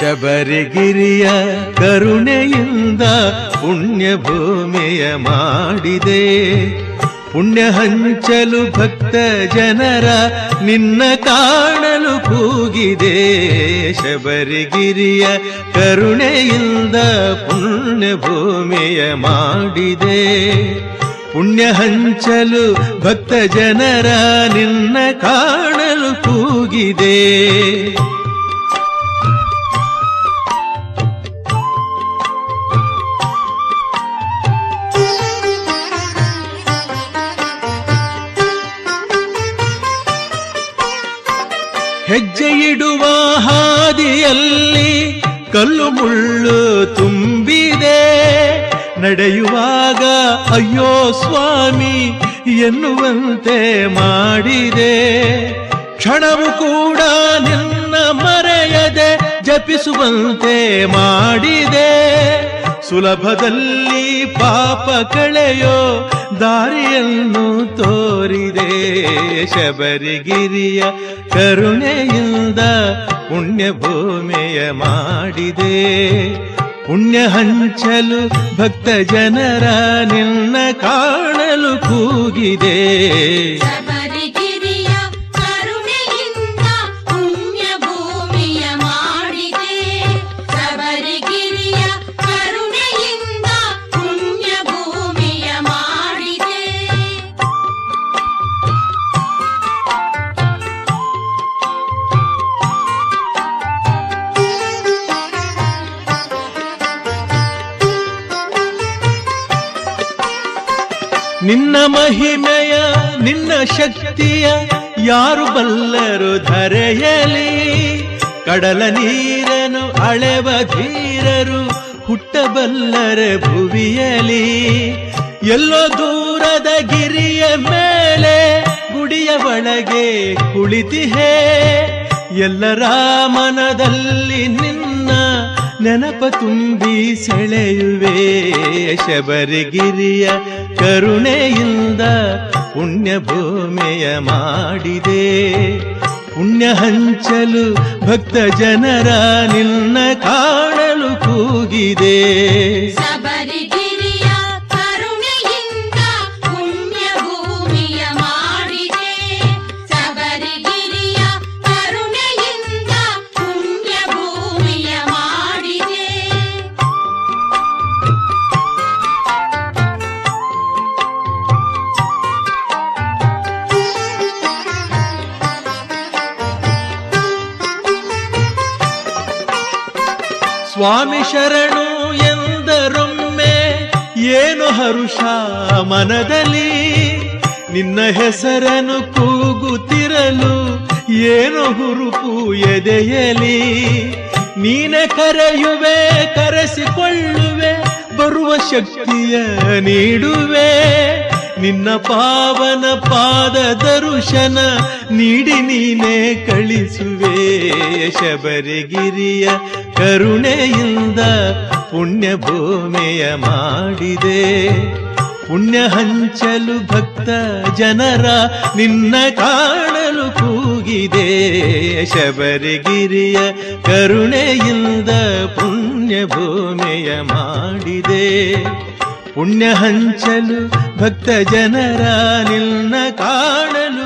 ಶಬರಿಗಿರಿಯ ಕರುಣೆಯಿಂದ ಪುಣ್ಯ ಭೂಮಿಯ ಮಾಡಿದೆ. ಪುಣ್ಯ ಹಂಚಲು ಭಕ್ತ ಜನರ ನಿನ್ನ ಕಾಣಲು ಕೂಗಿದೆ. ಶಬರಿಗಿರಿಯ ಕರುಣೆಯಿಂದ ಪುಣ್ಯ ಭೂಮಿಯ ಮಾಡಿದೆ. ಪುಣ್ಯ ಹಂಚಲು ಭಕ್ತ ಜನರ ನಿನ್ನ ಕಾಣಲು ಕೂಗಿದೆ. ಹೆಜ್ಜೆ ಇಡುವ ಹಾದಿಯಲ್ಲಿ ಕಲ್ಲು ಮುಳ್ಳು ತುಂಬಿದೆ. ನಡೆಯುವಾಗ ಅಯ್ಯೋ ಸ್ವಾಮಿ ಎನ್ನುವಂತೆ ಮಾಡಿದೆ. ಕ್ಷಣವು ಕೂಡ ನಿನ್ನ ಮರೆಯದೆ ಜಪಿಸುವಂತೆ ಮಾಡಿದೆ. ಸುಲಭದಲ್ಲಿ ಪಾಪ ಕಳೆಯೋ ದಾರಿಯನ್ನು ತೋರಿದೆ ಶಬರಿಗಿರಿಯ ಕರುಣೆಯಿಂದ ಪುಣ್ಯ ಭೂಮಿಯ ಮಾಡಿದೆ. ಪುಣ್ಯ ಹಂಚಲು ಭಕ್ತ ಜನರ ನಿನ್ನ ಕಾಣಲು ಕೂಗಿದೆ. ನಿನ್ನ ಮಹಿಮೆಯ, ನಿನ್ನ ಶಕ್ತಿಯ ಯಾರು ಬಲ್ಲರು ಧರೆಯಲಿ? ಕಡಲ ನೀರನು ಅಳೆವ ಧೀರರು ಹುಟ್ಟಬಲ್ಲರೆ ಭುವಿಯಲಿ. ಎಲ್ಲೋ ದೂರದ ಗಿರಿಯ ಮೇಲೆ ಗುಡಿಯ ಒಳಗೆ ಕುಳಿತಿಹೇ. ಎಲ್ಲರ ಮನದಲ್ಲಿ ನಿನ್ನ ನೆನಪ ತುಂಬಿ ಸೆಳೆಯುವೆ ಶಬರಿಗಿರಿಯ ಕರುಣೆಯಿಂದ ಪುಣ್ಯ ಭೂಮಿಯ ಮಾಡಿದೆ. ಪುಣ್ಯ ಹಂಚಲು ಭಕ್ತ ಜನರ ನಿನ್ನ ಕಾಣಲು ಕೂಗಿದೆ. ಸ್ವಾಮಿ ಶರಣು ಎಂದರೊಮ್ಮೆ ಏನು ಹರುಷ ಮನದಲ್ಲಿ? ನಿನ್ನ ಹೆಸರನ್ನು ಕೂಗುತ್ತಿರಲು ಏನು ಹುರುಪು ಎದೆಯಲಿ? ನೀನೆ ಕರೆಯುವೆ, ಕರೆಸಿಕೊಳ್ಳುವೆ, ಬರುವ ಶಕ್ತಿಯ ನೀಡುವೆ. ನಿನ್ನ ಪಾವನ ಪಾದ ದರುಶನ ನೀಡಿ ನೀನೇ ಕಳಿಸುವೆ ಶಬರಿಗಿರಿಯ ಕರುಣೆಯಿಂದ ಪುಣ್ಯ ಭೂಮಿಯ ಮಾಡಿದೆ. ಪುಣ್ಯ ಹಂಚಲು ಭಕ್ತ ಜನರ ನಿನ್ನ ಕಾಣಲು ಕೂಗಿದೆ. ಶಬರಿಗಿರಿಯ ಕರುಣೆಯಿಂದ ಪುಣ್ಯ ಭೂಮಿಯ ಮಾಡಿದೆ. ಪುಣ್ಯ ಹಂಚಲು ಭಕ್ತ ಜನರ ನಿನ್ನ ಕಾಣಲು